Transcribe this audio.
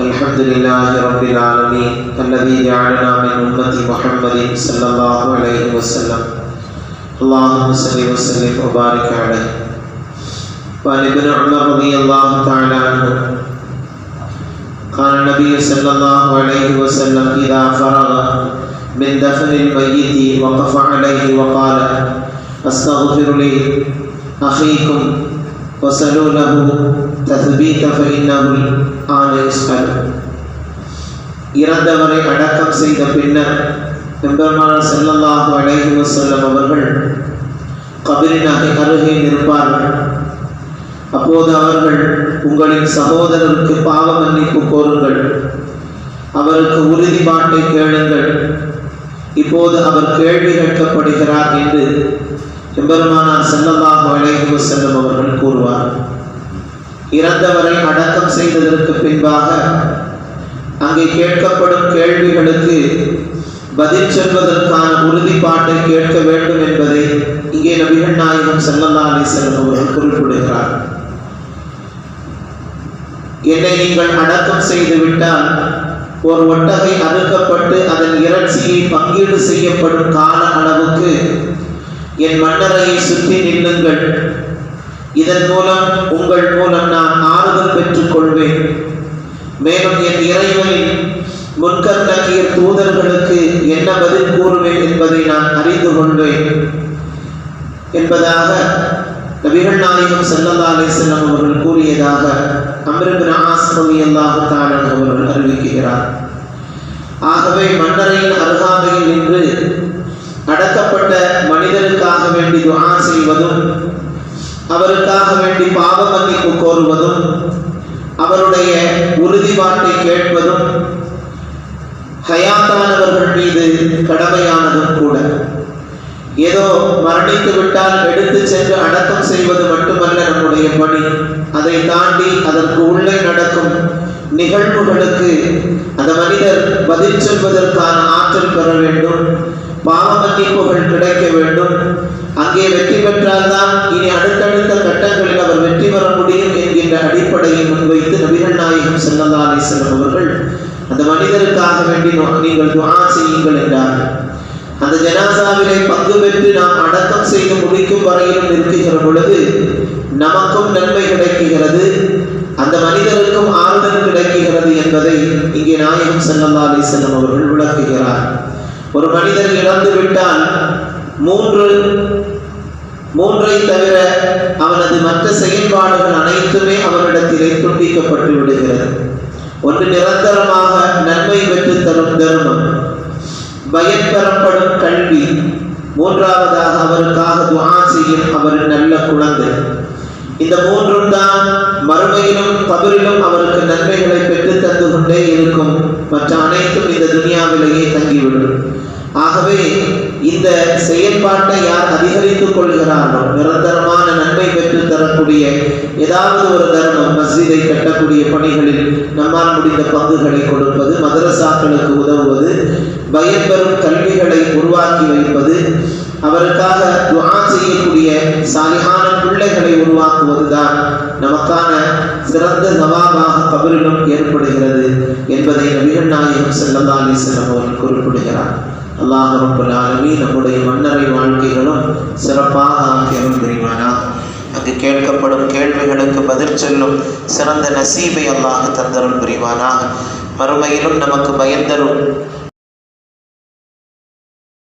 الحمد لله رب العالمين الذي جعلنا من أمة محمد صلى الله عليه وسلم. اللهم صل وسلم وبارك عليه. وعن ابن عمر رضي الله تعالى عنه قال النبي صلى الله عليه وسلم إذا فرغ من دفن الميت وقف عليه وقال أستغفر لي أخيكم وصلوا له தஸ்பீத ஃபைனமுல் ஆனேஸ்கல் இறந்தவரை அடக்கம் செய்த பின்னர் எம்பெருமானார் செல்லல்லாஹு அலைஹி வசல்லம் அவர்கள் கபிரின் அருகே நிற்பார்கள். அப்போது அவர்கள் உங்களின் சகோதரருக்கு பாவ மன்னிப்பு கோருங்கள். அவருக்கு உறுதிப்பாட்டை கேளுங்கள். இப்போது அவர் கேள்வி கேட்கப்படுகிறார் என்று எம்பெருமானார் செல்லல்லாஹு அலைஹி வசல்லம் அவர்கள் கூறுவார் இறந்தவரை அடக்கம் செய்ததற்கு பின்பாக அங்கே கேட்கப்படும் கேள்விகளுக்கு பதில் சொல்வதற்கான உறுதிப்பாட்டை கேட்க வேண்டும் என்பதை இங்கே நபிகள் நாயகம் செல்லல்லா அலிசல்லம் அவர்கள் குறிப்பிடுகிறார். என்னை நீங்கள் அடக்கம் செய்து விட்டால் ஒரு ஒட்டகை அறுக்கப்பட்டு அதன் இறைச்சியை பங்கீடு செய்யப்படும் கால அளவுக்கு என் மன்னரையை சுற்றி நில்லுங்கள். இதன் மூலம் உங்கள் மூலம் நான் ஆறுதல் பெற்றுக் கொள்வேன் மேலும் என் இறைவனின் முன்கர் நக்கீர் தூதர்களுக்கு என்ன பதில் கூறுவேன் என்பதை நான் அறிந்து கொள்வேன். என்பதாக நபிகள் நாயகம் செல்லல்லா அலிசல்லம் அவர்கள் கூறியதாக அமிர்பின் ஆஸ்மதி அல்லாஹு அவர்கள் அறிவிக்கிறார். ஆகவே மன்னரையின் அருகாமையில் நின்று அடக்கப்பட்ட மனிதனுக்காக வேண்டி துவா செய்வதும் அவருக்காக வேண்டி பாவ மன்னிப்பு கோருவதும் அவருடைய உறுதிப்பாட்டை கேட்பதும் ஹயாத்தானவர்கள் மீது கடமையானதும் கூட. ஏதோ மரணித்து விட்டால் எடுத்து சென்று அடக்கம் செய்வது மட்டுமல்ல நம்முடைய பணி. அதை தாண்டி அதற்கு உள்ளே நடக்கும் நிகழ்வுகளுக்கு அந்த மனிதர் பதில் சொல்வதற்கான ஆற்றல் பெற வேண்டும். பாவ மன்னிப்புகள் கிடைக்க வேண்டும். அங்கே வெற்றி பெற்றால்தான் இனி அடுத்தடுத்த நபிகள் செல்லல்லா அலிஸ்லம் அவர்கள் அந்த மனிதருக்காக வேண்டி நீங்கள் துவா செய்யுங்கள் என்றார்கள். அந்த ஜனாசாவிலே பங்கு பெற்று நாம் அடக்கம் செய்து முடிக்கும் வரையிலும் நிறுத்துகிற பொழுது நமக்கும் நன்மை கிடைக்குகிறது அந்த மனிதருக்கும் ஆறுதல் கிடைக்குகிறது என்பதை இங்கே நாயகம் செல்லல்லா அலிசல்லம் அவர்கள் விளக்குகிறார். ஒரு மனிதர் இழந்து விட்டால் மூன்று மூன்றை தவிர அவனது மற்ற செயல்பாடுகள் அனைத்துமே அவனிடத்திலே துண்டிக்கப்பட்டு விடுகிறது. ஒன்று நிரந்தரமாக நன்மை பெற்று தரும் தர்மம். பயன் பெறப்படும் கல்வி. மூன்றாவதாக அவருக்காக துவா செய்யும் அவரின் நல்ல குழந்தை. இந்த மூன்றும் தான் மறுமையிலும் கபரிலும் அவருக்கு நன்மைகளை பெற்று தந்து கொண்டே இருக்கும். மற்ற அனைத்தும் இந்த துனியாவிலேயே தங்கிவிடும். ஆகவே இந்த செயல்பாட்டை யார் அதிகரித்துக் கொள்கிறாரோ நிரந்தரமான நன்மை பெற்று தரக்கூடிய ஏதாவது ஒரு தர்மம் மஸ்ஜிதை கட்டக்கூடிய பணிகளில் நம்மால் முடிந்த பங்குகளை கொடுப்பது மதரசாக்களுக்கு உதவுவது பயன்பெறும் கல்விகளை உருவாக்கி வைப்பது அவருக்காக துவா செய்யக்கூடிய சாலிகான பிள்ளைகளை உருவாக்குவதுதான் நமக்கான சிறந்த நவாபாக கபரிலும் ஏற்படுகிறது என்பதை நபிகள் நாயகம் செல்லல்லா செல்லம் அவர்கள் குறிப்பிடுகிறார். அல்லாஹ் ரப்பல் ஆலமி நம்முடைய மன்னரை வாழ்க்கைகளும் சிறப்பாக ஆக்கியவன் புரிவானா அங்கு கேட்கப்படும் கேள்விகளுக்கு பதில் சொல்லும் சிறந்த நசீபை அல்லாஹ் தந்தருள் புரிவானாக மறுமையிலும் நமக்கு பயந்தரும்